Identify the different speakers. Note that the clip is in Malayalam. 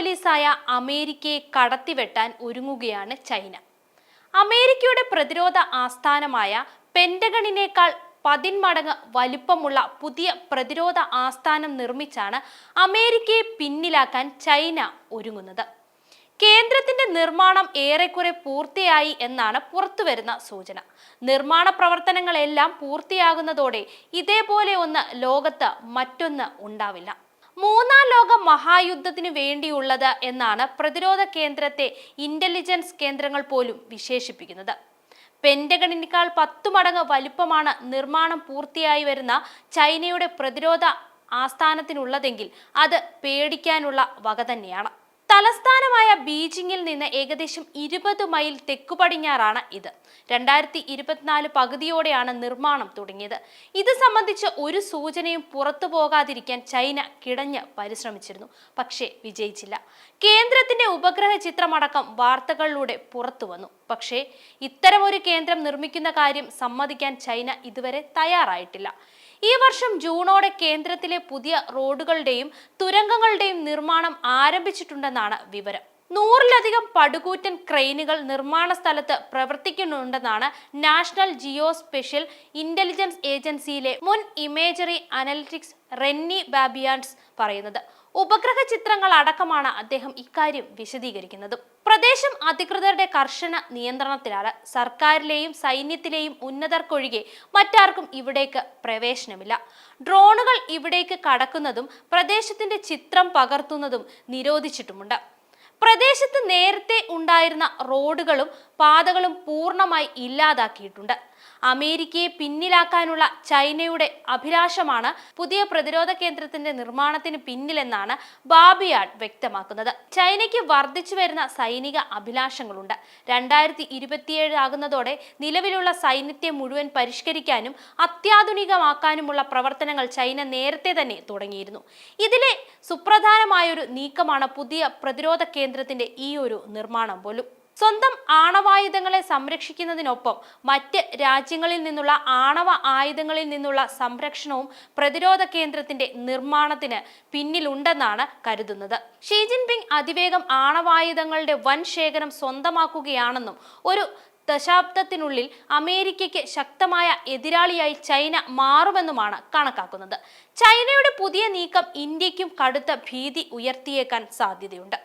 Speaker 1: പോലീസായ അമേരിക്കയെ കടത്തിവെട്ടാൻ ഒരുങ്ങുകയാണ് ചൈന. അമേരിക്കയുടെ പ്രതിരോധ ആസ്ഥാനമായ പെന്റഗണിനേക്കാൾ പതിന്മടങ്ങ് വലിപ്പമുള്ള പുതിയ പ്രതിരോധ ആസ്ഥാനം നിർമ്മിച്ചാണ് അമേരിക്കയെ പിന്നിലാക്കാൻ ചൈന ഒരുങ്ങുന്നത്. കേന്ദ്രത്തിന്റെ നിർമ്മാണം ഏറെക്കുറെ പൂർത്തിയായി എന്നാണ് പുറത്തുവരുന്ന സൂചന. നിർമ്മാണ പ്രവർത്തനങ്ങളെല്ലാം പൂർത്തിയാകുന്നതോടെ ഇതേപോലെ ഒന്ന് ലോകത്ത് മറ്റൊന്ന് ഉണ്ടാവില്ല. മൂന്നാം ലോക മഹായുദ്ധത്തിന് വേണ്ടിയുള്ളത് എന്നാണ് പ്രതിരോധ കേന്ദ്രത്തെ ഇന്റലിജൻസ് കേന്ദ്രങ്ങൾ പോലും വിശേഷിപ്പിക്കുന്നത്. പെൻഡഗണിനേക്കാൾ പത്തു മടങ്ങ് വലുപ്പമാണ് നിർമ്മാണം പൂർത്തിയായി വരുന്ന ചൈനയുടെ പ്രതിരോധ ആസ്ഥാനത്തിനുള്ളതെങ്കിൽ അത് പേടിക്കാനുള്ള വക തന്നെയാണ്. തലസ്ഥാനമായ ബീജിംഗിൽ നിന്ന് ഏകദേശം ഇരുപത് മൈൽ തെക്കു പടിഞ്ഞാറാണ് ഇത്. രണ്ടായിരത്തി ഇരുപത്തിനാല് പകുതിയോടെയാണ് നിർമ്മാണം തുടങ്ങിയത്. ഇത് സംബന്ധിച്ച് ഒരു സൂചനയും പുറത്തു പോകാതിരിക്കാൻ ചൈന കിടഞ്ഞ് പരിശ്രമിച്ചിരുന്നു. പക്ഷേ വിജയിച്ചില്ല. കേന്ദ്രത്തിന്റെ ഉപഗ്രഹ ചിത്രമടക്കം വാർത്തകളിലൂടെ പുറത്തു വന്നു. പക്ഷേ ഇത്തരമൊരു കേന്ദ്രം നിർമ്മിക്കുന്ന കാര്യം സമ്മതിക്കാൻ ചൈന ഇതുവരെ തയ്യാറായിട്ടില്ല. ഈ വർഷം ജൂണോടെ കേന്ദ്രത്തിലെ പുതിയ റോഡുകളുടെയും തുരങ്കങ്ങളുടെയും നിർമ്മാണം ആരംഭിച്ചിട്ടുണ്ടെന്നാണ് വിവരം. നൂറിലധികം പടുകൂറ്റൻ ക്രെയിനുകൾ നിർമ്മാണ സ്ഥലത്ത് പ്രവർത്തിക്കുന്നുണ്ടെന്നാണ് നാഷണൽ ജിയോ സ്പെഷ്യൽ ഇന്റലിജൻസ് ഏജൻസിയിലെ മുൻ ഇമേജറി അനലിറ്റിക്സ് റെന്നി ബാബിയാൻസ് പറയുന്നത്. ഉപഗ്രഹ ചിത്രങ്ങൾ അടക്കമാണ് അദ്ദേഹം ഇക്കാര്യം വിശദീകരിക്കുന്നത്. പ്രദേശം അധികൃതരുടെ കർശന നിയന്ത്രണത്തിലാണ്. സർക്കാരിലെയും സൈന്യത്തിലെയും ഉന്നതർക്കൊഴികെ മറ്റാർക്കും ഇവിടേക്ക് പ്രവേശനമില്ല. ഡ്രോണുകൾ ഇവിടേക്ക് കടക്കുന്നതും പ്രദേശത്തിന്റെ ചിത്രം പകർത്തുന്നതും നിരോധിച്ചിട്ടുമുണ്ട്. പ്രദേശത്ത് നേരത്തെ ഉണ്ടായിരുന്ന റോഡുകളും പാതകളും പൂർണമായി ഇല്ലാതാക്കിയിട്ടുണ്ട്. അമേരിക്കയെ പിന്നിലാക്കാനുള്ള ചൈനയുടെ അഭിലാഷമാണ് പുതിയ പ്രതിരോധ കേന്ദ്രത്തിന്റെ നിർമ്മാണത്തിന് പിന്നിലെന്നാണ് ബാബിയാഡ് വ്യക്തമാക്കുന്നത്. ചൈനയ്ക്ക് വർദ്ധിച്ചു വരുന്ന സൈനിക അഭിലാഷങ്ങളുണ്ട്. രണ്ടായിരത്തി ഇരുപത്തിയേഴ് ആകുന്നതോടെ നിലവിലുള്ള സൈന്യത്തെ മുഴുവൻ പരിഷ്കരിക്കാനും അത്യാധുനികമാക്കാനുമുള്ള പ്രവർത്തനങ്ങൾ ചൈന നേരത്തെ തന്നെ തുടങ്ങിയിരുന്നു. ഇതിലെ സുപ്രധാനമായൊരു നീക്കമാണ് പുതിയ പ്രതിരോധ കേന്ദ്രത്തിന്റെ ഈ ഒരു നിർമ്മാണം പോലും. സ്വന്തം ആണവായുധങ്ങളെ സംരക്ഷിക്കുന്നതിനൊപ്പം മറ്റ് രാജ്യങ്ങളിൽ നിന്നുള്ള ആണവ ആയുധങ്ങളിൽ നിന്നുള്ള സംരക്ഷണവും പ്രതിരോധ കേന്ദ്രത്തിന്റെ നിർമ്മാണത്തിന് പിന്നിലുണ്ടെന്നാണ് കരുതുന്നത്. ഷീ ജിൻപിങ് അതിവേഗം ആണവായുധങ്ങളുടെ വൻ ശേഖരം സ്വന്തമാക്കുകയാണെന്നും ഒരു ദശാബ്ദത്തിനുള്ളിൽ അമേരിക്കയ്ക്ക് ശക്തമായ എതിരാളിയായി ചൈന മാറുമെന്നുമാണ് കണക്കാക്കുന്നത്. ചൈനയുടെ പുതിയ നീക്കം ഇന്ത്യക്കും കടുത്ത ഭീതി ഉയർത്തിയേക്കാൻ സാധ്യതയുണ്ട്.